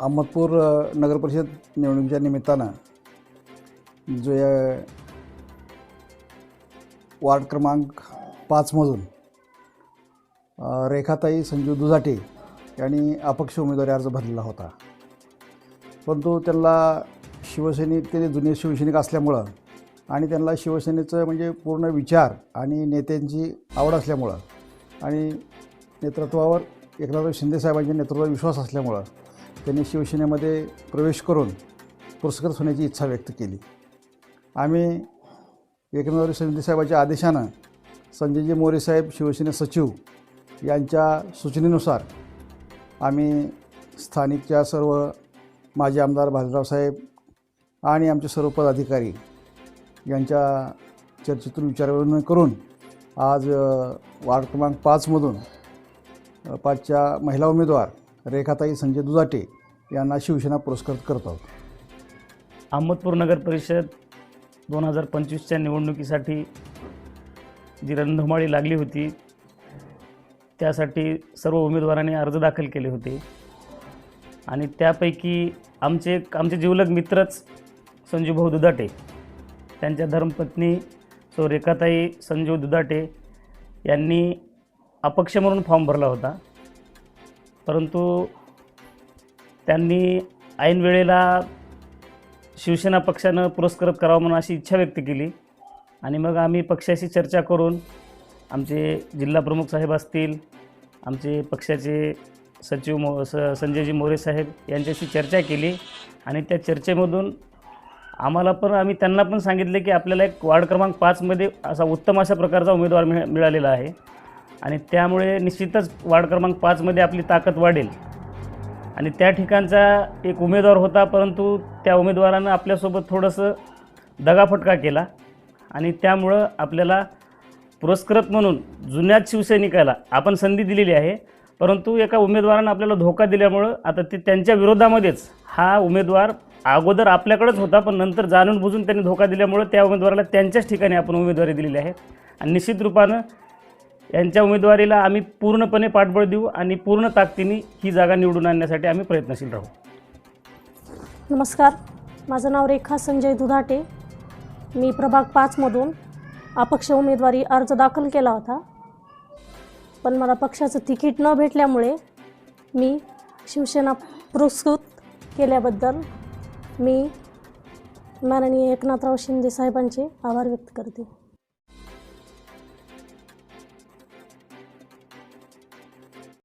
अहमदपूर नगरपरिषद निवडणुकीच्या निमित्तानं जो या वार्ड क्रमांक पाचमधून रेखाताई संजीव दुजाटे यांनी अपक्ष उमेदवारी अर्ज भरलेला होता. परंतु त्यांना शिवसैनिक ते जुने शिवसैनिक असल्यामुळं आणि त्यांना शिवसेनेचं म्हणजे पूर्ण विचार आणि नेत्यांची आवड असल्यामुळं आणि नेतृत्वावर एकनाथराव शिंदेसाहेबांच्या नेतृत्वावर विश्वास असल्यामुळं त्यांनी शिवसेनेमध्ये प्रवेश करून पुरस्कृत होण्याची इच्छा व्यक्त केली. आम्ही एकनाथराव शिंदेसाहेबांच्या आदेशानं संजयजी मोरे साहेब शिवसेना सचिव यांच्या सूचनेनुसार आम्ही स्थानिकच्या सर्व माजी आमदार भालराव साहेब आणि आमचे सर्व पदाधिकारी यांच्या चर्चेतून विचारविनिमय करून आज वार्ड क्रमांक पाचमधून पाचच्या महिला उमेदवार रेखाताई संजय दुजाटे यांना शिवसेना पुरस्कृत करत. आहोत अहमदपूर नगर परिषद दोन हजार पंचवीसच्या निवडणुकीसाठी जी रणधुमाळी लागली होती त्यासाठी सर्व उमेदवारांनी अर्ज दाखल केले होते. आणि त्यापैकी आमचे आमचे जिवलग मित्रच संजूभाऊ दुधाटे त्यांच्या धर्मपत्नी सो रेखाताई संजीव दुधाटे यांनी अपक्ष म्हणून फॉर्म भरला होता. परंतु त्यांनी ऐन वेळेला शिवसेना पक्षानं पुरस्कृत करावा म्हणून अशी इच्छा व्यक्त केली. आणि मग आम्ही पक्षाशी चर्चा करून आमचे जिल्हा प्रमुख साहेब असतील आमचे पक्षाचे सचिव मो स संजयजी मोरे साहेब यांच्याशी चर्चा केली. आणि त्या चर्चेमधून आम्हाला पण आम्ही त्यांना पण सांगितले की आपल्याला एक वार्ड क्रमांक पाचमध्ये असा उत्तम अशा प्रकारचा उमेदवार मिळ मिळालेला आहे. आणि त्यामुळे निश्चितच वार्ड क्रमांक पाचमध्ये आपली ताकद वाढेल. आणि त्या ठिकाणचा एक उमेदवार होता परंतु त्या उमेदवारानं आपल्यासोबत थोडंसं दगाफटका केला. आणि त्यामुळं आपल्याला पुरस्कृत म्हणून जुन्याच शिवसैनिकाला आपण संधी दिलेली आहे. परंतु एका उमेदवारानं आपल्याला धोका दिल्यामुळं आता ते त्यांच्या विरोधामध्येच हा उमेदवार अगोदर आपल्याकडेच होता पण नंतर जाणून बुजून त्यांनी धोका दिल्यामुळं त्या उमेदवाराला त्यांच्याच ठिकाणी आपण उमेदवारी दिलेली आहे. आणि निश्चित रूपानं यांच्या उमेदवारीला आम्ही पूर्णपणे पाठबळ देऊ आणि पूर्ण ताकदीने ही जागा निवडून आणण्यासाठी आम्ही प्रयत्नशील राहू. नमस्कार. माझं नाव रेखा संजय दुधाटे. मी प्रभाग पाचमधून अपक्ष उमेदवारी अर्ज दाखल केला होता. पण मला पक्षाचं तिकीट न भेटल्यामुळे मी शिवसेना पुरस्कृत केल्याबद्दल मी माननीय एकनाथराव शिंदे साहेबांचे आभार व्यक्त करते.